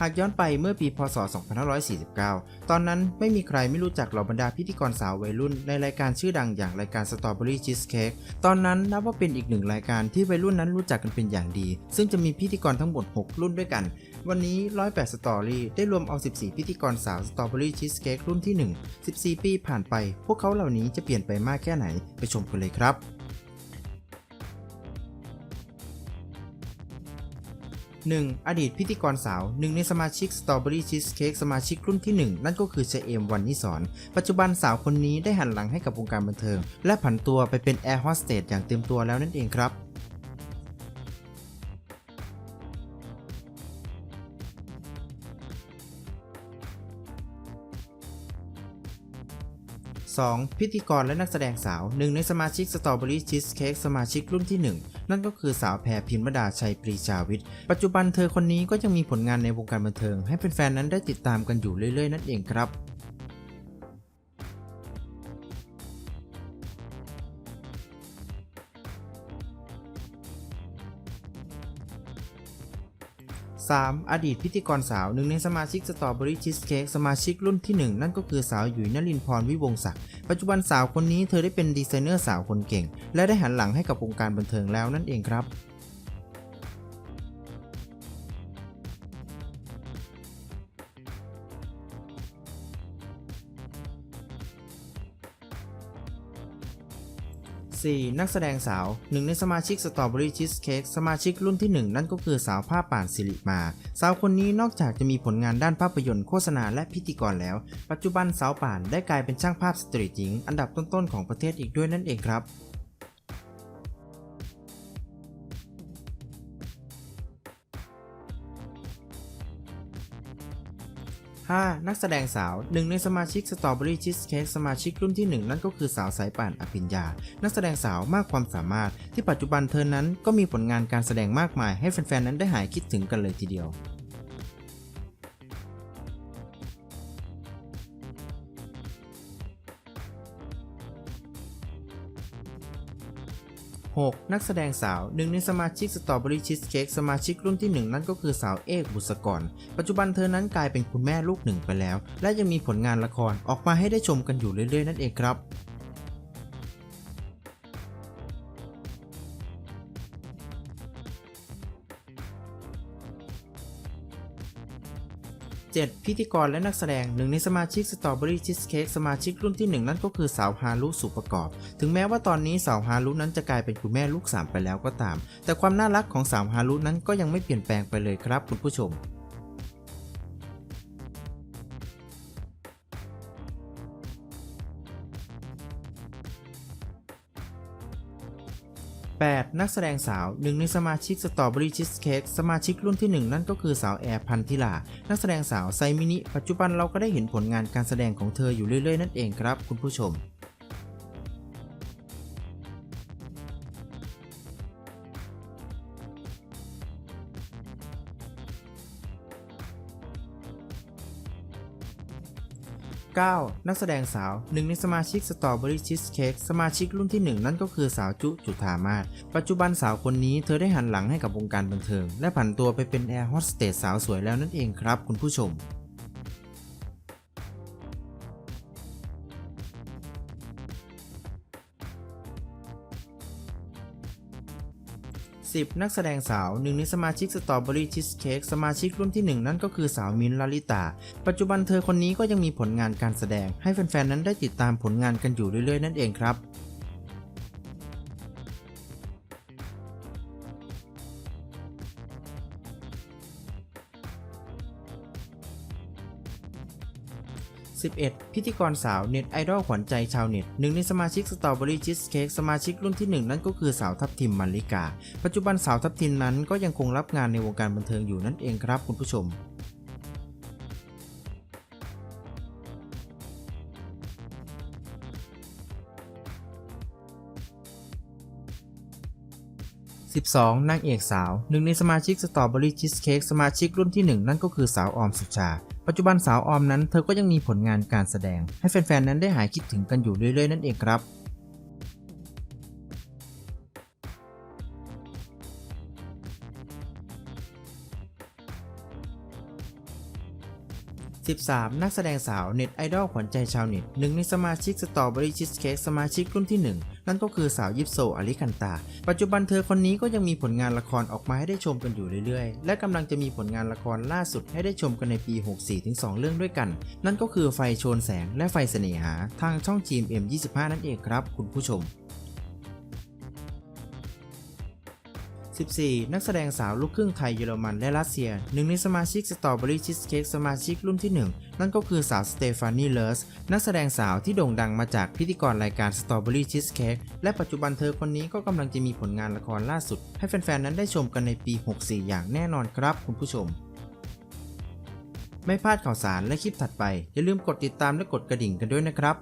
หากย้อนไปเมื่อปีพศ 2549 ตอนนั้นไม่มีใครไม่รู้จักเหล่าบรรดาพิธีกรสาววัยรุ่น ในรายการชื่อดังอย่างรายการ Strawberry Cheesecake ตอนนั้นนับว่าเป็นอีกหนึ่งรายการที่วัยรุ่นนั้นรู้จักกันเป็นอย่างดี ซึ่งจะมีพิธีกรทั้งหมด 6 รุ่นด้วยกัน วันนี้ 108 Story ได้รวมเอา 14 พิธีกรสาว Strawberry Cheesecake รุ่นที่ 1 14 ปีผ่านไป พวกเขาเหล่านี้จะเปลี่ยนไปมากแค่ไหนไปชมกันเลยครับ 1. อดีตพิธีกรสาวหนึ่งในสมาชิก Strawberry Cheesecake สมาชิกรุ่นที่ 1 นั่นก็คือเชเอมวันนิสอน ปัจจุบันสาวคนนี้ได้หันหลังให้กับวงการบันเทิง และผันตัวไปเป็นแอร์โฮสเตสอย่างเต็มตัวแล้วนั่นเองครับ 2. พิธีกรและนักแสดงสาวหนึ่งในสมาชิกสตรอเบอรี่ชีสเค้กสมาชิกรุ่นที่ 1 นั่นก็คือสาวแพรพิมรดาชัยปรีชาวิทย์ ปัจจุบันเธอคนนี้ก็ยังมีผลงานในวงการบันเทิง ให้แฟนๆนั้นได้ติดตามกันอยู่เรื่อยๆนั่นเองครับ 3. อดีตพิธีกรสาวหนึ่งในสมาชิก Strawberry Cheesecake สมาชิกรุ่นที่ 1 นั่นก็คือสาวหยุยนลินพรวิวงศ์ศักดิ์ปัจจุบันสาวคนนี้เธอได้เป็นดีไซเนอร์สาวคนเก่ง และได้หันหลังให้กับวงการบันเทิงแล้วนั่นเองครับ 4. นักแสดงสาว หนึ่งในสมาชิกสตรอเบอรี่ชีสเค้กสมาชิกรุ่นที่ 1 นั่นก็คือสาวผ้าป่านสิริมา สาวคนนี้นอกจากจะมีผลงานด้านภาพยนตร์โฆษณาและพิธีกรแล้ว ปัจจุบันสาวป่านได้กลายเป็นช่างภาพสตรีทหญิง อันดับต้นๆของประเทศอีกด้วยนั่นเองครับ 5. นักแสดงสาวหนึ่งในสมาชิกสตรอเบอรี่ชีสเค้กสมาชิกรุ่นที่ 1 นั่นก็คือสาวสายป่านอภิญญา นักแสดงสาวมากความสามารถ ที่ปัจจุบันเธอนั้นก็มีผลงานการแสดงมากมายให้แฟนๆนั้นได้หายคิดถึงกันเลยทีเดียว 6. นักแสดงสาวหนึ่งในสมาชิกสตรอเบอรี่ชีสเค้กสมาชิกรุ่นที่ 1 นั่นก็คือสาวเอกบุษกร ปัจจุบันเธอนั้นกลายเป็นคุณแม่ลูกหนึ่งไปแล้ว และยังมีผลงานละครออกมาให้ได้ชมกันอยู่เรื่อยๆนั่นเองครับ 7. พิธีกรและนักแสดงหนึ่งในสมาชิกสตรอเบอรี่ชีสเค้กสมาชิกรุ่นที่ 1 นั่นก็คือสาวฮารุสุประกอบ ถึงแม้ว่าตอนนี้สาวฮารุนั้นจะกลายเป็นคุณแม่ลูกสามไปแล้วก็ตาม แต่ความน่ารักของสาวฮารุนั้นก็ยังไม่เปลี่ยนแปลงไปเลยครับคุณผู้ชม 8. นักแสดงสาวหนึ่งในสมาชิก Strawberry Cheesecake สมาชิกรุ่นที่ 1 นั่นก็คือสาวแอร์พันธิลา นักแสดงสาวไซมินิ ปัจจุบันเราก็ได้เห็นผลงานการแสดงของเธออยู่เรื่อยๆ นั่นเองครับคุณผู้ชม 9. นักแสดงสาวหนึ่งในสมาชิกสตรอเบอรี่ชีสเค้กสมาชิกรุ่นที่ 1 นั่นก็คือสาวจุจุธามาศปัจจุบันสาวคนนี้เธอได้หันหลังให้กับวงการบันเทิง และผันตัวไปเป็นแอร์โฮสเตสสาวสวยแล้วนั่นเองครับคุณผู้ชม 10. นักแสดงสาวหนึ่งในสมาชิกสตรอเบอรี่ชีสเค้กสมาชิกรุ่นที่ 1 นั่นก็คือสาวมินลาลิตา ปัจจุบันเธอคนนี้ก็ยังมีผลงานการแสดง ให้แฟนๆนั้นได้ติดตามผลงานกันอยู่เรื่อยๆ นั่นเองครับ 11. พิธีกรสาวเน็ตไอดอลขวัญใจชาวเน็ตหนึ่งในสมาชิก Strawberry Cheesecake สมาชิกรุ่นที่ 1 นั่นก็คือสาวทับทิมมันลิกา ปัจจุบันสาวทับทิมนั้นก็ยังคงรับงานในวงการบันเทิงอยู่นั่นเองครับคุณผู้ชม12 นางเอกสาว หนึ่งในสมาชิก Strawberry Cheesecake สมาชิกรุ่นที่ 1 นั่นก็คือสาวออมสุชา ปัจจุบันสาวออมนั้นเธอก็ยังมีผลงานการแสดง ให้แฟนๆนั้นได้หายคิดถึงกันอยู่เรื่อยๆนั่นเองครับ 13 นักแสดงสาวเน็ตไอดอลขวัญใจชาวเน็ตหนึ่งในสมาชิกสตรอเบอรี่ชีสเค้กสมาชิกรุ่นที่ 1 นั่นก็คือสาวยิปโซอลิคันตา ปัจจุบันเธอคนนี้ก็ยังมีผลงานละครออกมาให้ได้ชมกันอยู่เรื่อยๆ และกำลังจะมีผลงานละครล่าสุดให้ได้ชมกันในปี 64ถึง2เรื่องด้วยกัน นั่นก็คือไฟโชนแสงและไฟเสน่หาทางช่อง GMM 25 นั่นเองครับ คุณผู้ชม 14 นักแสดงสาวลูกครึ่งไทยเยอรมันและรัสเซีย หนึ่งในสมาชิกสตรอเบอรี่ชีสเค้กสมาชิกรุ่นที่ 1 นั่นก็คือสาวสเตฟานีเลอร์สนักแสดงสาวที่โด่งดังมาจากพิธีกรรายการสตรอเบอรี่ชีสเค้กและปัจจุบันเธอคนนี้ก็กำลังจะมีผลงานละครล่าสุด ให้แฟนๆนั้นได้ชมกันในปี 64 อย่างแน่นอนครับคุณผู้ชมไม่พลาดข่าวสารและคลิปถัดไป อย่าลืมกดติดตามและกดกระดิ่งกันด้วยนะครับ